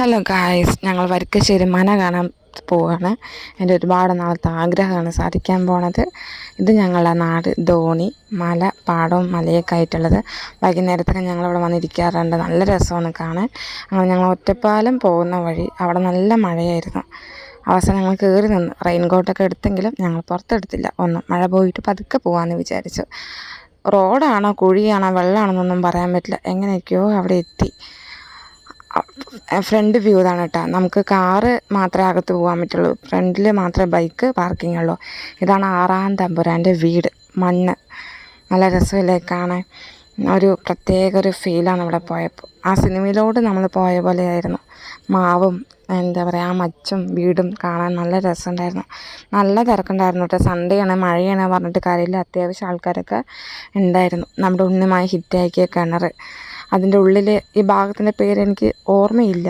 Hello guys ഞങ്ങൾ വരിക്കശ്ശേരി മന കാണാൻ പോവുകയാണ് എന്റെ ഒരുപാട് നാളത്തെ ആഗ്രഹമാണ് സാധിക്കാൻ പോണത്. ഇത് ഞങ്ങളുടെ നാട് ധോണി. മല പാടവും മലയൊക്കെ ആയിട്ടുള്ളത്. വൈകുന്നേരത്തൊക്കെ ഞങ്ങളിവിടെ വന്നിരിക്കാറുണ്ട്. നല്ല രസമാണ് കാണാൻ. അങ്ങനെ ഞങ്ങൾ ഒറ്റപ്പാലം പോകുന്ന വഴി അവിടെ നല്ല മഴയായിരുന്നു. അവസാനം ഞങ്ങൾ കയറി നിന്ന് റെയിൻ കോട്ടൊക്കെ എടുത്തെങ്കിലും ഞങ്ങൾ പുറത്തെടുത്തില്ല. ഒന്നും മഴ പോയിട്ട് പതുക്കെ പോകാമെന്ന് വിചാരിച്ചു. റോഡാണോ കുഴിയാണോ വെള്ളമാണെന്നൊന്നും പറയാൻ പറ്റില്ല. എങ്ങനെയൊക്കെയോ അവിടെ എത്തി. ഫ്രണ്ട് വ്യൂ ഇതാണ് കേട്ടോ. നമുക്ക് കാറ് മാത്രമേ അകത്ത് പോകാൻ പറ്റുള്ളൂ. ഫ്രണ്ടിൽ മാത്രമേ ബൈക്ക് പാർക്കിംഗ് ഉള്ളൂ. ഇതാണ് ആറാം തമ്പുരാന്റെ വീട്. മണ്ണ്. നല്ല രസമില്ലേ കാണാൻ ഒരു പ്രത്യേക ഒരു ഫീലാണ് ഇവിടെ പോയപ്പോൾ ആ സിനിമയിലോട് നമ്മൾ പോയ പോലെയായിരുന്നു. മാവും എന്താ പറയുക ആ മച്ചും വീടും കാണാൻ നല്ല രസമുണ്ടായിരുന്നു. നല്ല തിരക്കുണ്ടായിരുന്നു കേട്ടോ. സൺഡേ ആണ് മഴയാണ് പറഞ്ഞിട്ട് കാര്യമില്ല. അത്യാവശ്യം ആൾക്കാരൊക്കെ ഉണ്ടായിരുന്നു. നമ്മുടെ ഉണ്ണിമായി ഹിറ്റാക്കിയ കിണർ അതിന്റെ ഉള്ളിൽ ഈ ഭാഗത്തിന്റെ പേര് എനിക്ക് ഓർമ്മയില്ല.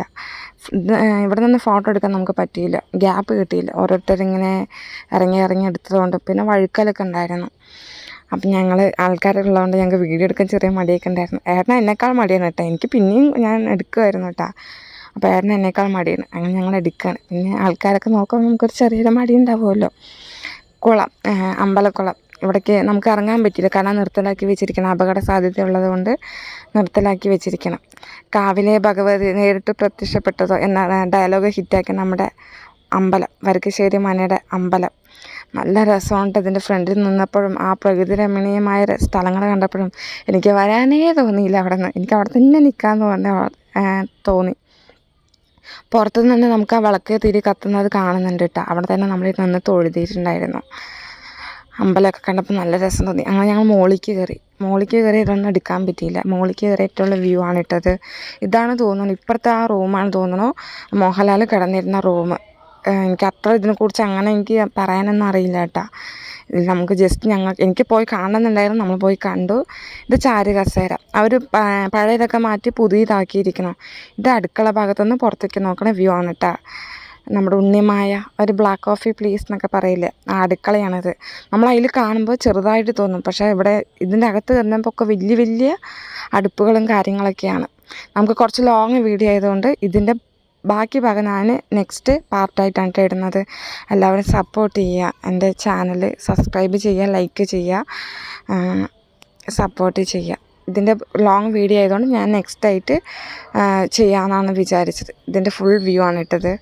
ഇവിടെ നിന്ന് ഫോട്ടോ എടുക്കാൻ നമുക്ക് പറ്റിയില്ല. ഗ്യാപ്പ് കിട്ടിയില്ല. ഓരോരുത്തരിങ്ങനെ ഇറങ്ങി ഇറങ്ങി എടുത്തതുകൊണ്ട് പിന്നെ വഴുക്കലൊക്കെ ഉണ്ടായിരുന്നു. അപ്പം ഞങ്ങൾ ആൾക്കാരുള്ളതുകൊണ്ട് ഞങ്ങൾക്ക് വീഡിയോ എടുക്കാൻ ചെറിയ മടിയൊക്കെ ഉണ്ടായിരുന്നു. ഏട്ടൻ എന്നെക്കാൾ മടിയാണ് കേട്ടോ. എനിക്ക് പിന്നെയും ഞാൻ എടുക്കുമായിരുന്നു കേട്ടോ. അപ്പോൾ ഏട്ടൻ എന്നേക്കാൾ മടിയാണ്. അങ്ങനെ ഞങ്ങൾ എടുക്കുകയാണ് പിന്നെ ആൾക്കാരൊക്കെ നോക്കുമ്പോൾ നമുക്കൊരു ചെറിയൊരു മടി ഉണ്ടാവുമല്ലോ. കുളം അമ്പലക്കുളം. ഇവിടേക്ക് നമുക്ക് ഇറങ്ങാൻ പറ്റില്ല. കാരണം നിർത്തലാക്കി വെച്ചിരിക്കണം. അപകട സാധ്യത ഉള്ളതുകൊണ്ട് നിർത്തലാക്കി വെച്ചിരിക്കണം. കാവിലെ ഭഗവതി നേരിട്ട് പ്രത്യക്ഷപ്പെട്ടതോ എന്ന ഡയലോഗ് ഹിറ്റാക്കി നമ്മുടെ അമ്പലം. വരക്കശ്ശേരി മനയുടെ അമ്പലം. നല്ല രസമുണ്ട് ഇതിന്റെ ഫ്രണ്ടിൽ നിന്നപ്പോഴും. ആ പ്രകൃതി രമണീയമായ സ്ഥലങ്ങൾ കണ്ടപ്പോഴും എനിക്ക് വരാനേ തോന്നിയില്ല അവിടെ നിന്ന് എനിക്ക് അവിടെ തന്നെ നിൽക്കാമെന്ന് പറഞ്ഞ തോന്നി. പുറത്തു നിന്ന് നമുക്ക് ആ വിളക്ക് തിരി കത്തുന്നത് കാണുന്നുണ്ട് കേട്ടോ. അവിടെ തന്നെ നമ്മൾ നിന്ന് തൊഴുതിയിട്ടുണ്ടായിരുന്നു. അമ്പലമൊക്കെ കണ്ടപ്പോൾ നല്ല രസം തോന്നി. അങ്ങനെ ഞങ്ങൾ മോളിക്ക് കയറി. മോളിക്ക് കയറി ഇതൊന്നും എടുക്കാൻ പറ്റിയില്ല. മോളിക്ക് കയറിയിട്ടുള്ള വ്യൂ ആണ് ഇട്ടത്. ഇതാണ് തോന്നുന്നത് ഇപ്പുറത്തെ ആ റൂമാണ് തോന്നുന്നു മോഹൻലാൽ കിടന്നിരുന്ന റൂം എനിക്ക് അത്ര ഇതിനെക്കുറിച്ച് അങ്ങനെ എനിക്ക് പറയാനൊന്നും അറിയില്ല കേട്ടോ. നമുക്ക് ജസ്റ്റ് ഞങ്ങൾ എനിക്ക് പോയി കാണണമെന്നുണ്ടായിരുന്നു. നമ്മൾ പോയി കണ്ടു. ഇത് ചാരു കസേര അവർ പഴയതൊക്കെ മാറ്റി പുതിയതാക്കിയിരിക്കണം ഇത് അടുക്കള ഭാഗത്തുനിന്ന് പുറത്തേക്ക് നോക്കണ വ്യൂ ആണ് കേട്ടോ. നമ്മുടെ ഉണ്ണിമായ ഒരു ബ്ലാക്ക് കോഫി പ്ലീസ് എന്നൊക്കെ പറയില്ലേ? ആ അടുക്കളയാണിത്. നമ്മൾ അതിൽ കാണുമ്പോൾ ചെറുതായിട്ട് തോന്നും. പക്ഷേ ഇവിടെ ഇതിന്റെ അകത്ത് കയറുമ്പോൾ ഒക്കെ വലിയ വലിയ അടുപ്പുകളും കാര്യങ്ങളൊക്കെയാണ്. നമുക്ക് കുറച്ച് ലോങ് വീഡിയോ ആയതുകൊണ്ട് ഇതിന്റെ ബാക്കി ഭാഗം ഞാൻ നെക്സ്റ്റ് പാർട്ടായിട്ടാണ് ഇടുന്നത്. എല്ലാവരും സപ്പോർട്ട് ചെയ്യുക. എന്റെ ചാനൽ സബ്സ്ക്രൈബ് ചെയ്യുക ലൈക്ക് ചെയ്യുക സപ്പോർട്ട് ചെയ്യുക. ഇതിന്റെ ലോങ് വീഡിയോ ആയതുകൊണ്ട് ഞാൻ നെക്സ്റ്റ് ആയിട്ട് ചെയ്യാമെന്നാണ് വിചാരിച്ചത്. ഇതിന്റെ ഫുൾ വ്യൂ ആണ് ഇട്ടത്.